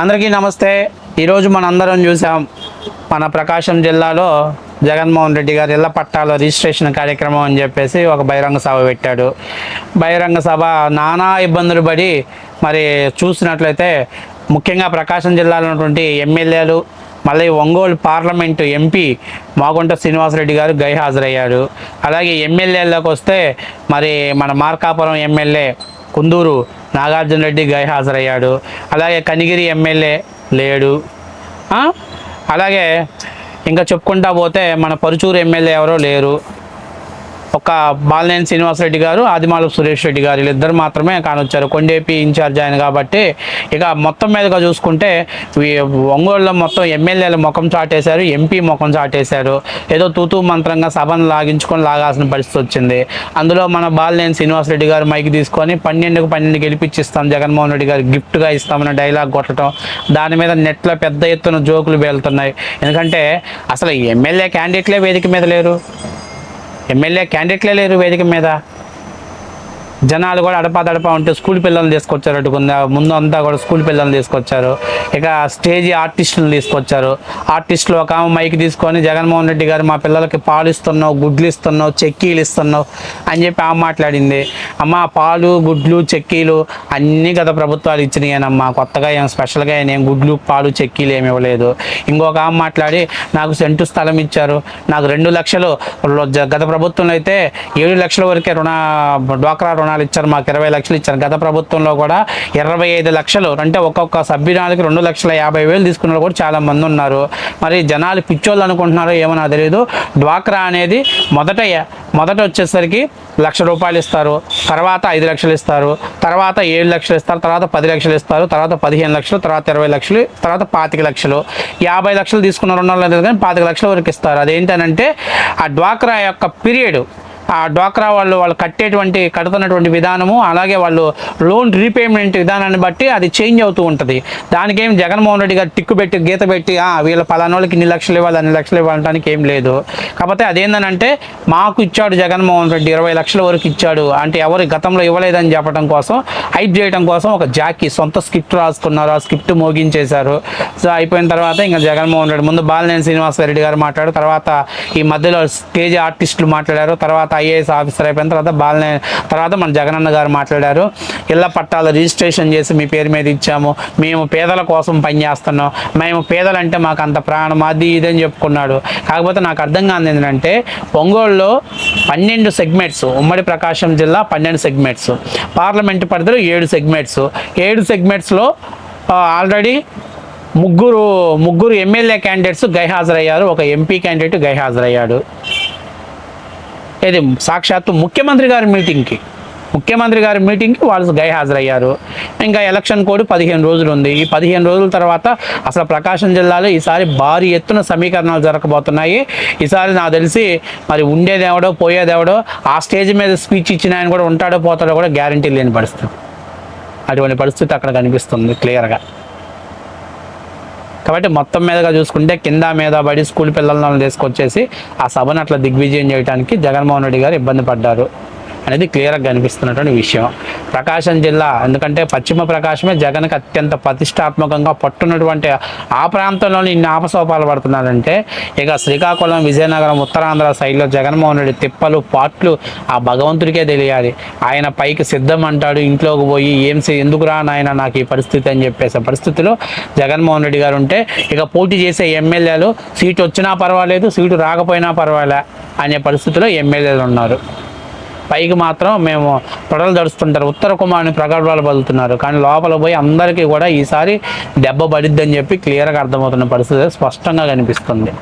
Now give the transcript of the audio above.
అందరికీ నమస్తే. ఈరోజు మనందరం చూసాం మన ప్రకాశం జిల్లాలో జగన్మోహన్ రెడ్డి గారు ఇళ్ళ పట్టాల రిజిస్ట్రేషన్ కార్యక్రమం అని చెప్పేసి ఒక బహిరంగ సభ పెట్టాడు. బహిరంగ సభ నానా ఇబ్బందులు పడి మరి చూసినట్లయితే ముఖ్యంగా ప్రకాశం జిల్లాలో ఉన్నటువంటి ఎమ్మెల్యేలు మళ్ళీ ఒంగోలు పార్లమెంటు ఎంపీ మాగుంట శ్రీనివాసరెడ్డి గారు గైహాజరయ్యారు. అలాగే ఎమ్మెల్యేలకు వస్తే మరి మన మార్కాపురం ఎమ్మెల్యే కుందూరు నాగార్జున రెడ్డి గైహాజరయ్యాడు అలాగే కనిగిరి ఎమ్మెల్యే లేడు. అలాగే ఇంకా చెప్పుకుంటా పోతే మన పరుచూరు ఎమ్మెల్యే ఎవరో లేరు. ఒక బాలినేని శ్రీనివాసరెడ్డి గారు ఆదిమాల సురేష్ రెడ్డి గారు వీళ్ళిద్దరు మాత్రమే కానొచ్చారు. కొండేపి ఇన్ఛార్జ్ ఆయన కాబట్టి ఇక మొత్తం మీదుగా చూసుకుంటే ఒంగోలులో మొత్తం ఎమ్మెల్యేల ముఖం చాటేశారు ఎంపీ ముఖం చాటేశారు. ఏదో తూతూ మంత్రంగా సభను లాగించుకొని లాగాల్సిన పరిస్థితి వచ్చింది. అందులో మన బాలినేని శ్రీనివాసరెడ్డి గారు మైక్ తీసుకొని పన్నెండుకు పన్నెండు గెలిపించిస్తాం జగన్మోహన్ రెడ్డి గారు గిఫ్ట్గా ఇస్తామని డైలాగ్ కొట్టడం దాని మీద నెట్లో పెద్ద ఎత్తున జోకులు వెళ్తున్నాయి ఎందుకంటే అసలు ఎమ్మెల్యే క్యాండిడేట్లే వేదిక మీద లేరు. ఎమ్మెల్యే క్యాండిడేట్లే లేరు వేదిక మీద. జనాలు కూడా అడపాదడపా ఉంటే స్కూల్ పిల్లల్ని తీసుకొచ్చారు అటుకుందా ముందు అంతా కూడా స్కూల్ పిల్లల్ని తీసుకొచ్చారు. ఇక స్టేజ్ ఆర్టిస్టులను తీసుకొచ్చారు. ఆర్టిస్టులు ఒక ఆమె మైక్ తీసుకొని జగన్మోహన్ రెడ్డి గారు మా పిల్లలకి పాలు ఇస్తున్నావు గుడ్లు ఇస్తున్నావు చెక్కీలు ఇస్తున్నావు అని చెప్పి ఆమె మాట్లాడింది. అమ్మ పాలు గుడ్లు చెక్కీలు అన్నీ గత ప్రభుత్వాలు ఇచ్చినాయనమ్మా. కొత్తగా ఏం స్పెషల్గా ఏం గుడ్లు పాలు చెక్కీలు ఏమి ఇవ్వలేదు. ఇంకొక ఆమె మాట్లాడి నాకు సెంటు స్థలం ఇచ్చారు. నాకు రెండు లక్షలు. గత ప్రభుత్వంలో అయితే ఏడు లక్షల వరకే రుణ డ్వాక్రా రుణ రుణాలు ఇచ్చారు మాకు ఇరవై లక్షలు ఇచ్చారు. గత ప్రభుత్వంలో కూడా ఇరవై ఐదు లక్షలు అంటే ఒక్కొక్క సభ్యురాలకి రెండు లక్షల యాభై వేలు తీసుకున్న వాళ్ళు కూడా చాలా మంది ఉన్నారు. మరి జనాలు పిచ్చోళ్ళు అనుకుంటున్నారో ఏమో నాకు తెలియదు డ్వాక్రా అనేది మొదట మొదట వచ్చేసరికి లక్ష రూపాయలు ఇస్తారు తర్వాత ఐదు లక్షలు ఇస్తారు తర్వాత ఏడు లక్షలు ఇస్తారు తర్వాత పది లక్షలు ఇస్తారు తర్వాత పదిహేను లక్షలు తర్వాత ఇరవై లక్షలు తర్వాత పాతిక లక్షలు. యాభై లక్షలు తీసుకున్న రెండు కానీ పాతిక లక్షల వరకు ఇస్తారు. అదేంటనంటే ఆ డ్వాక్రా యొక్క పీరియడ్ ఆ డ్వాక్రా వాళ్ళు వాళ్ళు కట్టేటువంటి కడుతున్నటువంటి విధానము అలాగే వాళ్ళు లోన్ రీపేమెంట్ విధానాన్ని బట్టి అది చేంజ్ అవుతూ ఉంటుంది. దానికేం జగన్మోహన్ రెడ్డి గారు టిక్కు పెట్టి గీత పెట్టి వీళ్ళ పలానా వాళ్ళకి ఇన్ని లక్షలు ఇవ్వాలి అన్ని లక్షలు ఇవ్వాలంటానికి ఏం లేదు. కాకపోతే అదేందనంటే మాకు ఇచ్చాడు జగన్మోహన్ రెడ్డి ఇరవై లక్షల వరకు ఇచ్చాడు. అంటే ఎవరు గతంలో ఇవ్వలేదని చెప్పడం కోసం హైప్ చేయడం కోసం ఒక జాకీ సొంత స్క్రిప్ట్ రాసుకున్నారు. ఆ స్క్రిప్ట్ మోగించేశారు. సో అయిపోయిన తర్వాత ఇంకా జగన్మోహన్ రెడ్డి ముందు బాలినేని శ్రీనివాసరెడ్డి గారు మాట్లాడారు. తర్వాత ఈ మధ్యలో స్టేజ్ ఆర్టిస్టులు మాట్లాడారు. తర్వాత ఐఏఎస్ ఆఫీసర్ అయిపోయిన తర్వాత బాలనే తర్వాత మన జగనన్న గారు మాట్లాడారు. ఇళ్ళ పట్టాల రిజిస్ట్రేషన్ చేసి మీ పేరు మీద ఇచ్చాము. మేము పేదల కోసం పనిచేస్తున్నాం మేము పేదలంటే మాకు అంత ప్రాణం అది ఇది అని చెప్పుకున్నాడు. కాకపోతే నాకు అర్థం కాదు ఏంటంటే ఒంగోలులో పన్నెండు సెగ్మెంట్స్ ఉమ్మడి ప్రకాశం జిల్లా పన్నెండు సెగ్మెంట్స్ పార్లమెంటు పరిధిలో ఏడు సెగ్మెంట్స్ ఏడు సెగ్మెంట్స్లో ఆల్రెడీ ముగ్గురు ముగ్గురు ఎమ్మెల్యే క్యాండిడేట్స్ గైహాజరయ్యారు ఒక ఎంపీ క్యాండిడేట్ గైహాజరయ్యాడు ఇది సాక్షాత్తు ముఖ్యమంత్రి గారి మీటింగ్కి. ముఖ్యమంత్రి గారి మీటింగ్కి వాళ్ళు గైహాజరయ్యారు ఇంకా ఎలక్షన్ కోడ్ పదిహేను రోజులు ఉంది. ఈ పదిహేను రోజుల తర్వాత అసలు ప్రకాశం జిల్లాలో ఈసారి భారీ ఎత్తున సమీకరణాలు జరగబోతున్నాయి. ఈసారి నాకు తెలిసి మరి ఉండేదేవడో పోయేదేవడో ఆ స్టేజ్ మీద స్పీచ్ ఇచ్చిన ఆయన కూడా ఉంటాడో పోతాడో కూడా గ్యారంటీ లేని పరిస్థితి. అటువంటి పరిస్థితి అక్కడ కనిపిస్తుంది క్లియర్గా. కాబట్టి మొత్తం మీదగా చూసుకుంటే కింద మీద పడి స్కూల్ పిల్లలను తీసుకొచ్చేసి ఆ సభను అట్లా దిగ్విజయం చేయడానికి జగన్మోహన్ రెడ్డి గారు ఇబ్బంది పడ్డారు. అనేది క్లియర్గా కనిపిస్తున్నటువంటి విషయం. ప్రకాశం జిల్లా ఎందుకంటే పశ్చిమ ప్రకాశమే జగన్కి అత్యంత ప్రతిష్టాత్మకంగా పట్టున్నటువంటి ఆ ప్రాంతంలోని ఇన్ని ఆపసోపాలు పడుతున్నారంటే ఇక శ్రీకాకుళం విజయనగరం ఉత్తరాంధ్ర సైడ్లో జగన్మోహన్ రెడ్డి తిప్పలు పాట్లు ఆ భగవంతుడికే తెలియాలి. ఆయన పైకి సిద్ధం అంటాడు ఇంట్లోకి పోయి ఏం చే- ఎందుకురా నాయన నాకు ఈ పరిస్థితి అని చెప్పేసి పరిస్థితిలో జగన్మోహన్ రెడ్డి గారు ఉంటే ఇక పోటీ చేసే ఎమ్మెల్యేలు సీటు వచ్చినా పర్వాలేదు సీటు రాకపోయినా పర్వాలే అనే పరిస్థితిలో ఎమ్మెల్యేలు ఉన్నారు. పైకి మాత్రం మేము తొడలు దడుస్తుంటారు ఉత్తర కుమారుని ప్రగల్భాలు బదులుతున్నారు కానీ లోపల పోయి అందరికీ కూడా ఈసారి దెబ్బ పడిద్దని చెప్పి క్లియర్గా అర్థమవుతున్న పరిస్థితి స్పష్టంగా కనిపిస్తుంది.